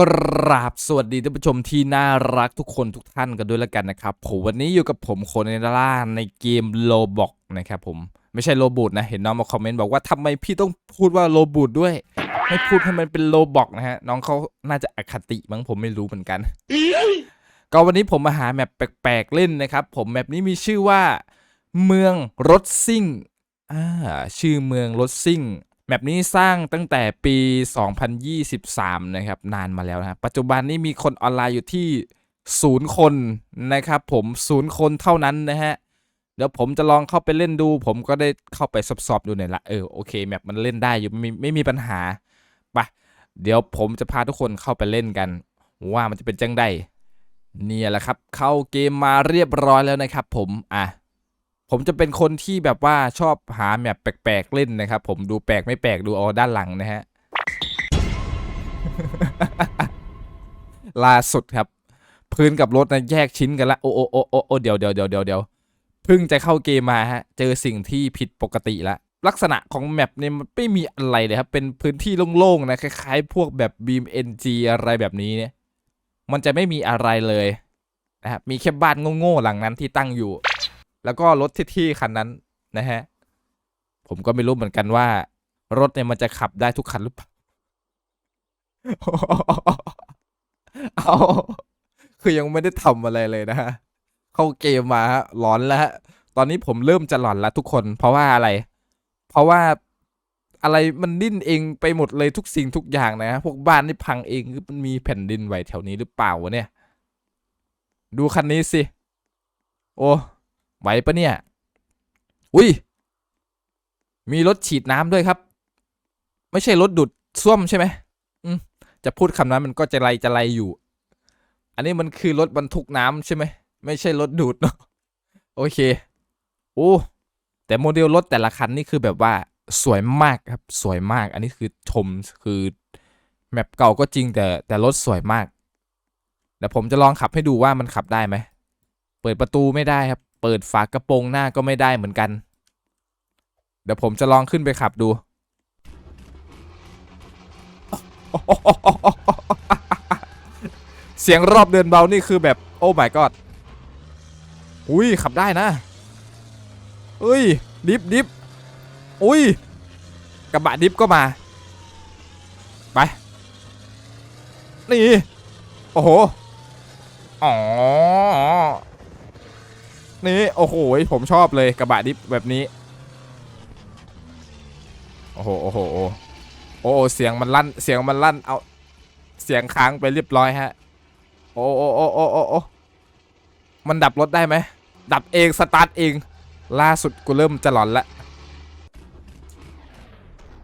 กราบสวัสดีท่านผู้ชมที่น่ารักทุกคนทุกท่านกันด้วยแล้วกันนะครับผมวันนี้อยู่กับผมโคเนล่าในเกมโลบอกนะครับผมไม่ใช่โลบูดนะ เห็นน้องมาคอมเมนต์บอกว่าทำไมพี่ต้องพูดว่าโลบูดด้วย ไม่พูดให้มันเป็นโลบอกนะฮะ น้องเขาน่าจะอคติมั้งผมไม่รู้เหมือนกัน ก็วันนี้ผมมาหาแมปแปลกๆเล่นนะครับ ผมแมปนี้มีชื่อว่า เมืองรถซิ่งอ่าชื่อเมืองรถซิ่ง แมปนี้สร้างตั้งแต่ปี 2023 นะครับ นานมาแล้วนะครับปัจจุบันนี้มีคนออนไลน์อยู่ที่ศูนย์คนนะครับผมศูนย์คนเท่านั้นนะฮะ เดี๋ยวผมจะลองเข้าไปเล่นดู ผมก็ได้เข้าไปสอบๆดูหน่อยละ เออ โอเค แมปมันเล่นได้อยู่ไม่มีไม่มีปัญหาไปเดี๋ยวผมจะพาทุกคนเข้าไปเล่นกัน ว่ามันจะเป็นจังไดเนี่ยแหละครับ เข้าเกมมาเรียบร้อยแล้วนะครับผม อะ ผมจะเป็นคนที่แบบว่าชอบหาแมปแปลกๆเล่นนะครับ ผมดูแปลกไม่แปลกดูเอาด้านหลังนะฮะล่าสุดครับ พื้นกับรถนะแยกชิ้นกันละโอ้โอ้โอ้โอ้โอ้เดี๋ยวเดี๋ยวเดี๋ยวเดี๋ยวเดี๋ยวเพิ่งจะเข้าเกมมาฮะ เจอสิ่งที่ผิดปกติละลักษณะของแมปเนี่ยมันไม่มีอะไรเลยครับ เป็นพื้นที่โล่งๆนะคล้ายๆ พวกแบบ Beam NG อะไรแบบนี้เนี่ย มันจะไม่มีอะไรเลยนะครับมีแค่บ้านโง่ๆหลังนั้นที่ตั้งอยู่ แล้วก็รถที่ๆคันนั้นนะฮะ ผมก็ไม่รู้เหมือนกันว่า รถเนี่ยมันจะขับได้ทุกคันหรือเปล่าเอาคือยังไม่ได้ทำอะไรเลยนะฮะ เข้าเกมมาฮะหลอนแล้วฮะ ตอนนี้ผมเริ่มจะหลอนแล้วทุกคน เพราะว่าอะไร เพราะว่าอะไรมันดิ้นเองไปหมดเลยทุกสิ่งทุกอย่างนะฮะ พวกบ้านนี่พังเองคือมันมีแผ่นดินไหวแถวนี้หรือเปล่าวะเนี่ย ดูคันนี้สิ โอ้ ไหวปะเนี่ย อุ้ย มีรถฉีดน้ำด้วยครับ ไม่ใช่รถดูดซ่วมใช่ไหมอืมจะพูดคำนั้นมันก็จะไรจะไรอยู่ อันนี้มันคือรถบรรทุกน้ำใช่ไหม ไม่ใช่รถดูดเนาะ โอเค โอ้ แต่โมเดลรถแต่ละคันนี่คือแบบว่าสวยมากครับ สวยมาก อันนี้คือชมคือแมปเก่าก็จริงแต่แต่รถสวยมากเดี๋ยวผมจะลองขับให้ดูว่ามันขับได้ไหม เปิดประตูไม่ได้ครับ เปิดฝากระโปรงหน้าก็ไม่ได้เหมือนกัน เดี๋ยวผมจะลองขึ้นไปขับดู เสียงรอบเดินเบานี่คือแบบโอ้ my god อุ้ยขับได้นะเอ้ยดิฟดิฟอุ้ยกระบะดิฟก็มา ไป นี่ โอ้โห อ๋อ นี่ โอ้โห ผมชอบเลยกระบะดิฟแบบนี้ โอ้โห โอ้โหโอ้โอ้เสียงมันลั่น เสียงมันลั่น เอา เสียงค้างไปเรียบร้อยฮะโอ้โอ้โอ้โอ้โอ้โอ้มันดับรถได้ไหม ดับเอง สตาร์ทเอง ล่าสุดกูเริ่มจะหลอนละ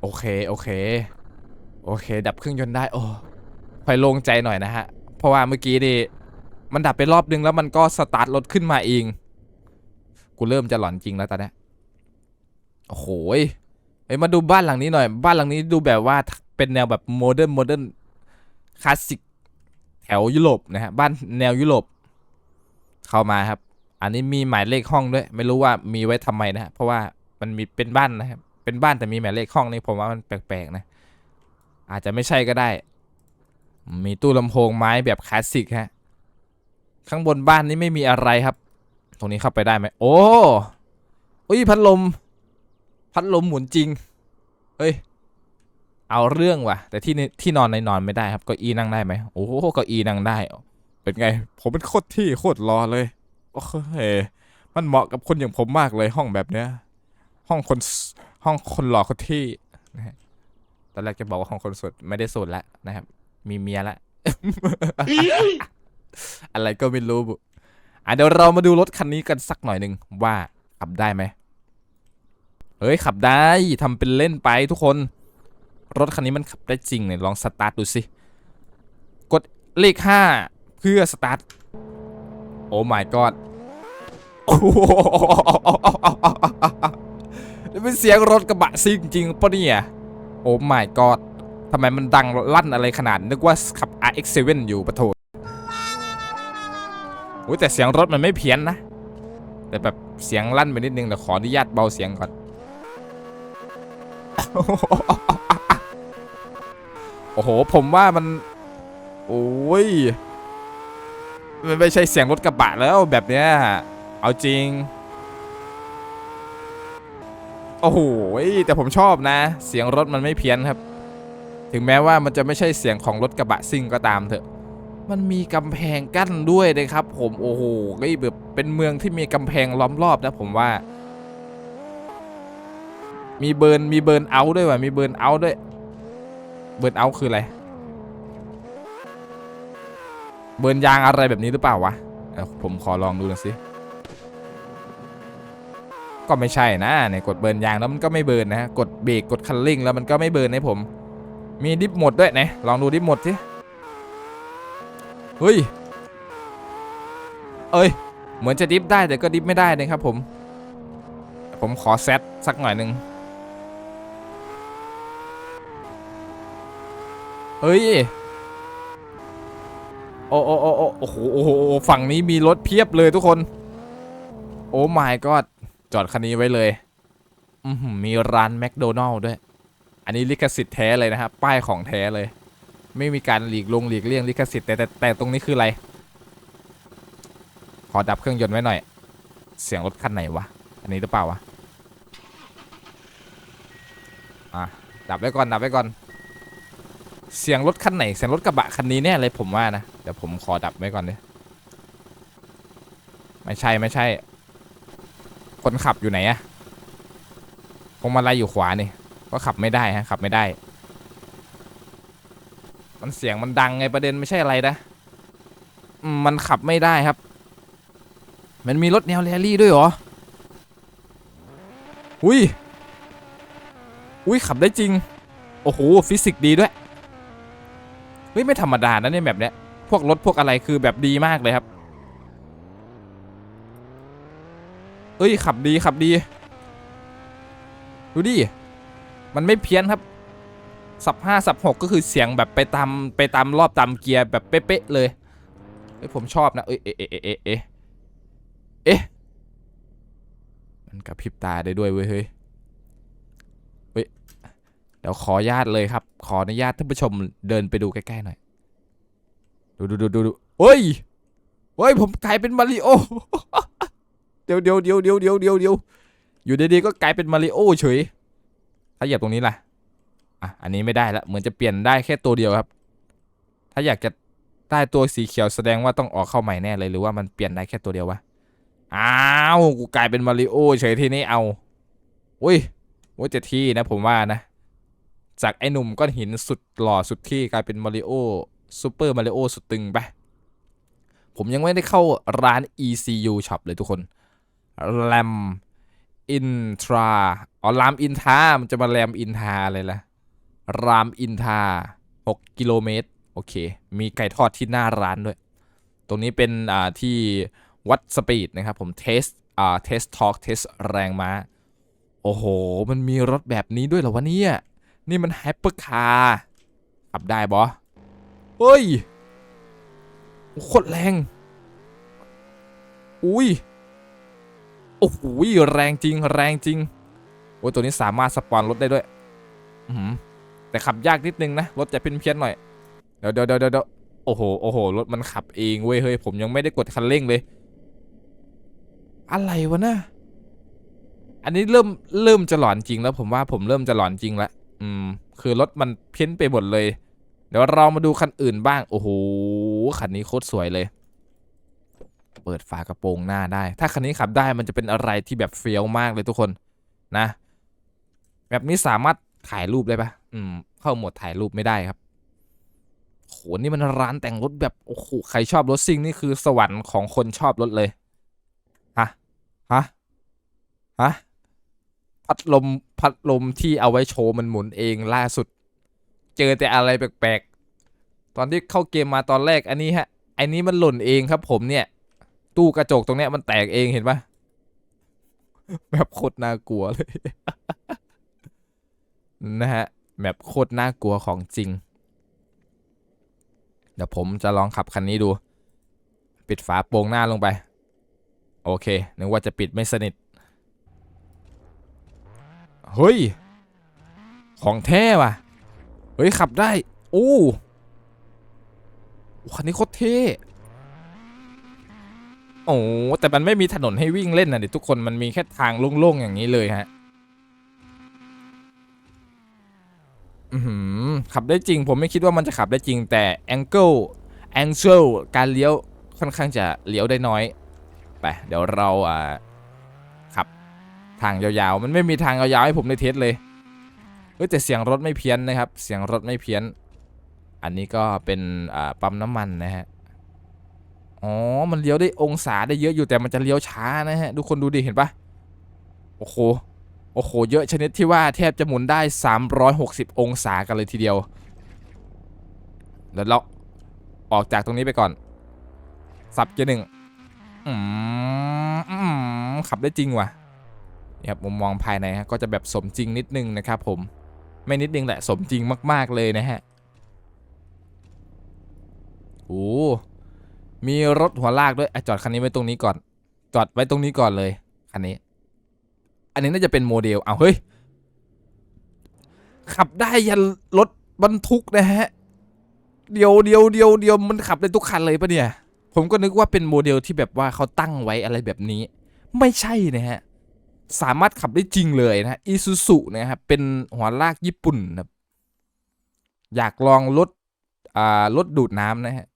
โอเค โอเค โอเค ดับเครื่องยนต์ได้ โอ้ค่อยโล่งใจหน่อยนะฮะ เพราะว่าเมื่อกี้นี่มันดับไปรอบนึงแล้วมันก็สตาร์ทรถขึ้นมาเอง กูเริ่มจะหลอนจริงแล้วตอนนี้โอ้โหยเอ้ยมาดูบ้านหลังนี้หน่อย บ้านหลังนี้ดูแบบว่าเป็นแนวแบบโมเดิร์นโมเดิร์นคลาสสิกแถวยุโรปนะฮะบ้านแนวยุโรปเข้ามาครับ อันนี้มีหมายเลขห้องด้วย ไม่รู้ว่ามีไว้ทำไมนะฮะเพราะว่ามันมีเป็นบ้านนะครับเป็นบ้านแต่มีหมายเลขห้องนี่ผมว่ามันแปลกๆนะ อาจจะไม่ใช่ก็ได้ มีตู้ลำโพงไม้แบบคลาสสิกฮะข้างบนบ้านนี้ไม่มีอะไรครับ ตรงนี้เข้าไปได้ไหมโอ้อุ้ยพัดลม พัดลมหมุนจริง เฮ้ย เอาเรื่องว่ะ แต่ที่นี่ที่นอนในนอนไม่ได้ครับเก็อีนั่งได้ไหมโอ้โหเก็อีนั่งได้ เป็นไง ผมเป็นโคตรที่โคตรรอเลยโอ้เฮ้มันเหมาะกับคนอย่างผมมากเลยห้องแบบเนี้ย ห้องคนห้องคนหล่อคนที่นะฮะตอนแรกจะบอกว่าห้องคนสดไม่ได้สดแล้วนะครับ มีเมียล้วอะไรก็ไม่รู้บุ อะเดี๋ยวเรามาดูรถคันนี้กันสักหน่อยหนึ่งว่าขับได้ไหมเฮ้ยขับได้ทำเป็นเล่นไปทุกคน รถคันนี้มันขับได้จริงเนี่ยลองสตาร์ทดูสิ กดเลขห้าเพื่อสตาร์ท โอ้ my god โอ้โหนี่เป็นเสียงรถกระบะซิ่งจริงปะเนี่ย โอ้ my god ทำไมมันดังลั่นอะไรขนาดนึกว่าขับ RX7 อยู่ปะโถ อุ้ยแต่เสียงรถมันไม่เพี้ยนนะ แต่แบบเสียงลั่นไปนิดนึงเดี๋ยวขออนุญาตเบาเสียงก่อน โอ้โห ผมว่ามัน โอ้ย มันไม่ใช่เสียงรถกระบะแล้วแบบเนี้ย เอาจริง โอ้โห แต่ผมชอบนะ เสียงรถมันไม่เพี้ยนครับ ถึงแม้ว่ามันจะไม่ใช่เสียงของรถกระบะซิ่งก็ตามเถอะ มันมีกำแพงกั้นด้วยนะครับ ผมโอ้โหก็แบบเป็นเมืองที่มีกำแพงล้อมรอบนะผมว่า มีเบิร์นมีเบิร์นเอาด้วยว่ะมีเบิร์นเอาด้วย เบิร์นเอาคืออะไร เบิร์นยางอะไรแบบนี้หรือเปล่าวะผมขอลองดูหน่อยสิก็ไม่ใช่นะเนี่ยกดเบิร์นยางแล้วมันก็ไม่เบิร์นนะฮะกดเบรกกดคันเร่งแล้วมันก็ไม่เบิร์นให้ผม มีดิฟหมดด้วยนะลองดูดิฟหมดสิ เฮ้ย เอ้ย เหมือนจะดิฟได้แต่ก็ดิฟไม่ได้นะครับผม ผมขอเซตสักหน่อยหนึ่งเฮ้ย โอ้โอ้โอ้โอ้โอ้โหโอ้โหฝั่งนี้มีรถเพียบเลยทุกคน โอ้ my god จอดคันนี้ไว้เลย มีร้านแมคโดนัลล์ด้วย อันนี้ลิขสิทธิ์แท้เลยนะครับ ป้ายของแท้เลย ไม่มีการหลีกลงหลีกเลี่ยงลิขสิทธิ์แต่แต่แต่ตรงนี้คืออะไร ขอดับเครื่องยนต์ไว้หน่อย เสียงรถคันไหนวะ อันนี้หรือเปล่าวะ อะ ดับไว้ก่อน ดับไว้ก่อน เสียงรถคันไหน เสียงรถกระบะคันนี้แน่เลยผมว่านะ เดี๋ยวผมขอดับไว้ก่อนดิไม่ใช่ไม่ใช่ คนขับอยู่ไหนอะพวงมาลัยอยู่ขวานี่ ก็ขับไม่ได้ฮะ ขับไม่ได้ มันเสียงมันดังไงประเด็นไม่ใช่อะไรนะมมันขับไม่ได้ครับ มันมีรถแนวแรลลี่ด้วยเหรอ อุ้ย อุ้ยขับได้จริง โอ้โห ฟิสิกส์ดีด้วย เฮ้ย ไม่ธรรมดานะเนี่ยแบบเนี้ย พวกรถพวกอะไรคือแบบดีมากเลยครับ เอ้ย ขับดีขับดี ดูดิ มันไม่เพี้ยนครับ สับห้าสับหกก็คือเสียงแบบไปตามไปตามรอบตามเกียร์แบบเป๊ะๆเลยเอ้ยผมชอบนะเอ้ยเอ๊ะเอ๊ะเอ๊ะเอ๊ะเอ๊ะมันกระพริบตาได้ด้วยเว้ยเฮ้ยเฮ้ยเดี๋ยวขออนุญาตเลยครับ ขออนุญาตท่านผู้ชมเดินไปดูใกล้ๆหน่อย ดูดูดูดูดูเฮ้ยเฮ้ยผมกลายเป็นมาริโอเดี๋ยวเดี๋ยวเดี๋ยวเดี๋ยวเดี๋ยวเดี๋ยวเดี๋ยวอยู่ดีๆก็กลายเป็นมาริโอเฉยถ้าเหยียบตรงนี้ล่ะ อะ อันนี้ไม่ได้ละเหมือนจะเปลี่ยนได้แค่ตัวเดียวครับ ถ้าอยากจะได้ตัวสีเขียวแสดงว่าต้องออกเข้าใหม่แน่เลยหรือว่ามันเปลี่ยนได้แค่ตัวเดียววะ อ้าวกูกลายเป็นมาริโอเฉยทีนี้เอา อุ้ยว่าจะที่นะผมว่านะ จากไอ้หนุ่มก้อนหินสุดหล่อสุดที่กลายเป็นมาริโอซูเปอร์มาริโอสุดตึงไปผมยังไม่ได้เข้าร้าน ECU Shop เลยทุกคนแรมอินทราอ๋อรามอินทามันจะมาแรมอินทาอะไรล่ะ รามอินทรา6 กิโลเมตร โอเค มีไก่ทอดที่หน้าร้านด้วย ตรงนี้เป็นอ่าที่วัดสปีดนะครับผมเทสอ่าเทสทอร์กเทสแรงม้า โอ้โห มันมีรถแบบนี้ด้วยเหรอวะเนี่ยนี่มันไฮเปอร์คาร์ขับได้บอเฮ้ยโคตรแรง อุ้ย โอ้โหแรงจริง แรงจริง โอ้ตัวนี้สามารถสปอนรถได้ด้วย อื้อหือ แต่ขับยากนิดนึงนะ รถจะเพี้ยนเพี้ยนๆหน่อย เดี๋ยวเดี๋ยวเดี๋ยวโอ้โหโอ้โหรถมันขับเองเว้ยเฮ้ยผมยังไม่ได้กดคันเร่งเลย อะไรวะนะอันนี้เริ่มเริ่มจะหลอนจริงแล้วผมว่าผมเริ่มจะหลอนจริงแล้วอืม คือรถมันเพี้ยนไปหมดเลย เดี๋ยวเรามาดูคันอื่นบ้าง โอ้โหคันนี้โคตรสวยเลย เปิดฝากระโปรงหน้าได้ ถ้าคันนี้ขับได้มันจะเป็นอะไรที่แบบเฟี้ยวมากเลยทุกคนนะแบบนี้สามารถ ถ่ายรูปได้ปะอืม เข้าหมดถ่ายรูปไม่ได้ครับโหนี่มันร้านแต่งรถแบบโอ้โหใครชอบรถซิ่งนี่คือสวรรค์ของคนชอบรถเลยฮะฮะฮะพัดลมพัดลมที่เอาไว้โชว์มันหมุนเองล่าสุด เจอแต่อะไรแปลกๆ ตอนที่เข้าเกมมาตอนแรกอันนี้ฮะอันนี้มันหล่นเองครับ ผมเนี่ย ตู้กระจกตรงเนี้ยมันแตกเองเห็นปะแบบโคตรน่ากลัวเลย นะฮะแบบโคตรน่ากลัวของจริง เดี๋ยวผมจะลองขับคันนี้ดู ปิดฝาโปร่งหน้าลงไป โอเค นึกว่าจะปิดไม่สนิท เฮ้ย ของแท้ว่ะ เฮ้ย ขับได้อู้คันนี้โคตรเท่โอ้แต่มันไม่มีถนนให้วิ่งเล่นนะเด็กทุกคนมันมีแค่ทางโล่งๆอย่างนี้เลยฮะ อือหือ ขับได้จริง ผมไม่คิดว่ามันจะขับได้จริง แต่ angle angle การเลี้ยวค่อนข้างจะเลี้ยวได้น้อยไปเดี๋ยวเราอ่าขับทางยาวๆ มันไม่มีทางยาวๆให้ผมได้เทสเลยเอ้ยแต่เสียงรถไม่เพี้ยนนะครับ เสียงรถไม่เพี้ยน อันนี้ก็เป็นอ่าปั๊มน้ำมันนะฮะอ๋อ มันเลี้ยวได้องศาได้เยอะอยู่แต่มันจะเลี้ยวช้านะฮะทุกคนดูดิเห็นปะโอ้โห โอ้โห เยอะชนิดที่ว่าแทบจะหมุนได้ 360 องศากันเลยทีเดียวเดี๋ยวเราออกจากตรงนี้ไปก่อน สับเกียร์หนึ่งขับได้จริงว่ะนี่ครับมุมมองภายในฮะก็จะแบบสมจริงนิดนึงนะครับผมไม่นิดนึงแหละสมจริงมาก ๆ เลยนะฮะโอ้มีรถหัวลากด้วยอจอดคันนี้ไว้ตรงนี้ก่อน จอดไว้ตรงนี้ก่อนเลยคันนี้ อันนี้น่าจะเป็นโมเดลเอาเฮ้ย ขับได้ยันรถบรรทุกนะฮะ เดียวเดียวเดียวเดียวมันขับได้ทุกคันเลยปะเนี่ย ผมก็นึกว่าเป็นโมเดลที่แบบว่าเขาตั้งไว้อะไรแบบนี้ ไม่ใช่นะฮะ สามารถขับได้จริงเลยนะอีซูซุนะครับเป็นหัวลากญี่ปุ่นนะอยากลองรถอ่ารถดูดน้ำนะฮะ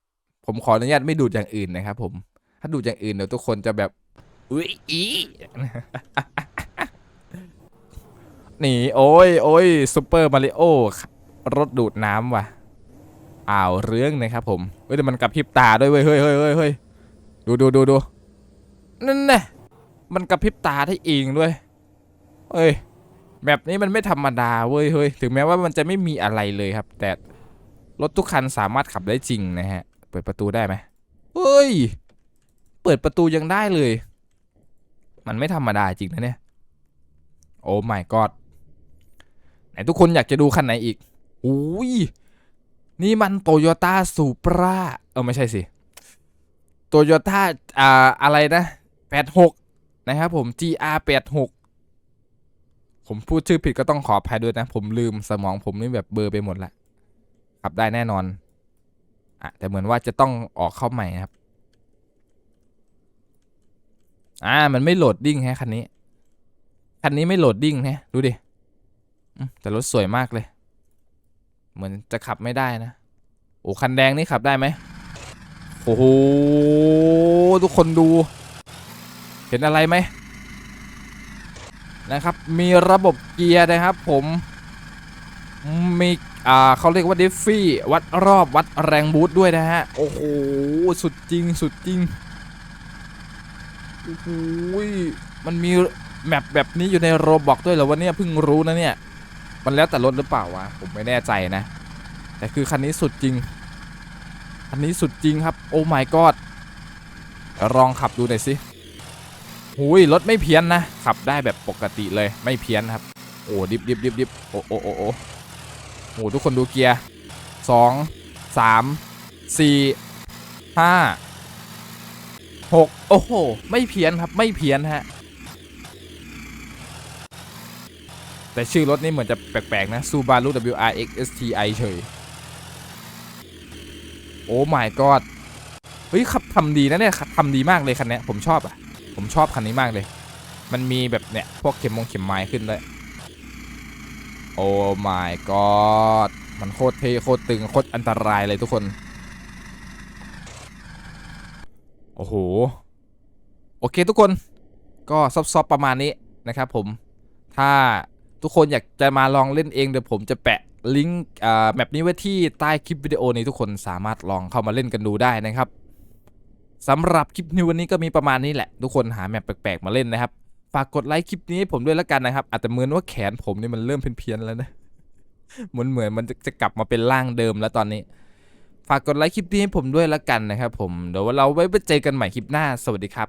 ผมขออนุญาตไม่ดูดอย่างอื่นนะครับผม ถ้าดูดอย่างอื่นเดี๋ยวทุกคนจะแบบอุ้ยอี หนี โอ้ยโอ้ยซูเปอร์มาริโอรถดูดน้ำว่ะอ้าวเรื่องนะครับผมเฮ้ยแต่มันกระพริบตาด้วยเว้ยเฮ้ยเฮ้ยเฮ้ยเฮ้ยดูดูดูดูนั่นแน่มันกระพริบตาได้เองด้วยเฮ้ยแบบนี้มันไม่ธรรมดาเว้ยเฮ้ยถึงแม้ว่ามันจะไม่มีอะไรเลยครับ แต่รถทุกคันสามารถขับได้จริงนะฮะ เปิดประตูได้ไหมเฮ้ย เปิดประตูยังได้เลย มันไม่ธรรมดาจริงนะเนี่ย โอ้ my god ไหนทุกคนอยากจะดูคันไหนอีกอุ้ยนี่มันโตโยต้าซูปราเออไม่ใช่สิโตโยต้าอ่าอะไรนะ86นะครับผม GR 86ผมพูดชื่อผิดก็ต้องขออภัยด้วยนะ ผมลืมสมองผมนี่แบบเบอร์ไปหมดละขับได้แน่นอนอะแต่เหมือนว่าจะต้องออกเข้าใหม่ครับอ่ามันไม่โหลดดิ้งแฮะคันนี้ คันนี้ไม่โหลดดิ้งแฮะดูดิ แต่รถสวยมากเลย เหมือนจะขับไม่ได้นะ โอ้คันแดงนี่ขับได้ไหมโอ้โหทุกคนดู เห็นอะไรไหมนะครับ มีระบบเกียร์นะครับ ผมมีอ่าเขาเรียกว่าดิฟฟี่วัดรอบวัดแรงบูทด้วยนะฮะ โอ้โห สุดจริงสุดจริงโอ้โหมันมีแมปแบบนี้อยู่ในโรบอกด้วยเหรอวะเนี่ยเพิ่งรู้นะเนี่ย มันแล้วแต่รถหรือเปล่าวะผมไม่แน่ใจนะ แต่คือคันนี้สุดจริง คันนี้สุดจริงครับ โอ้ my god ลองขับดูหน่อยสิหุยรถไม่เพี้ยนนะ ขับได้แบบปกติเลยไม่เพี้ยนครับ โอ้ดิบดิบดิบดิบโอ้โอ้โอ้โอ้โหทุกคนดูเกียร์สองสามสี่ห้าหกโอ้โห ไม่เพี้ยนครับ ไม่เพี้ยนฮะ แต่ชื่อรถนี่เหมือนจะแปลกๆนะ Subaru WRX STI เฉย โอ้ my god เฮ้ยขับทำดีนะเนี่ยขับทำดีมากเลยคันนี้ผมชอบอะ ผมชอบคันนี้มากเลย มันมีแบบเนี่ย พวกเข็มมงเข็มไม้ขึ้นด้วย โอ้ my god มันโคตรเท่โคตรตึงโคตรอันตรายเลยทุกคน โอ้โห โอเคทุกคน ก็ซอฟๆประมาณนี้นะครับผมถ้า ทุกคนอยากจะมาลองเล่นเองเดี๋ยวผมจะแปะลิงก์อ่าแมปนี้ไว้ที่ใต้คลิปวิดีโอนี้ทุกคนสามารถลองเข้ามาเล่นกันดูได้นะครับสำหรับคลิปนี้วันนี้ก็มีประมาณนี้แหละ ทุกคนหาแมปแปลกๆมาเล่นนะครับฝากกดไลค์คลิปนี้ให้ผมด้วยแล้วกันนะครับอาจจะเหมือนว่าแขนผมนี่มันเริ่มเพี้ยนๆแล้วนะเหมือนเหมือนมันจะจะกลับมาเป็นร่างเดิมแล้วตอนนี้ ฝากกดไลค์คลิปนี้ให้ผมด้วยแล้วกันนะครับผมเดี๋ยวเราไว้ไปเจอกันใหม่คลิปหน้าสวัสดีครับ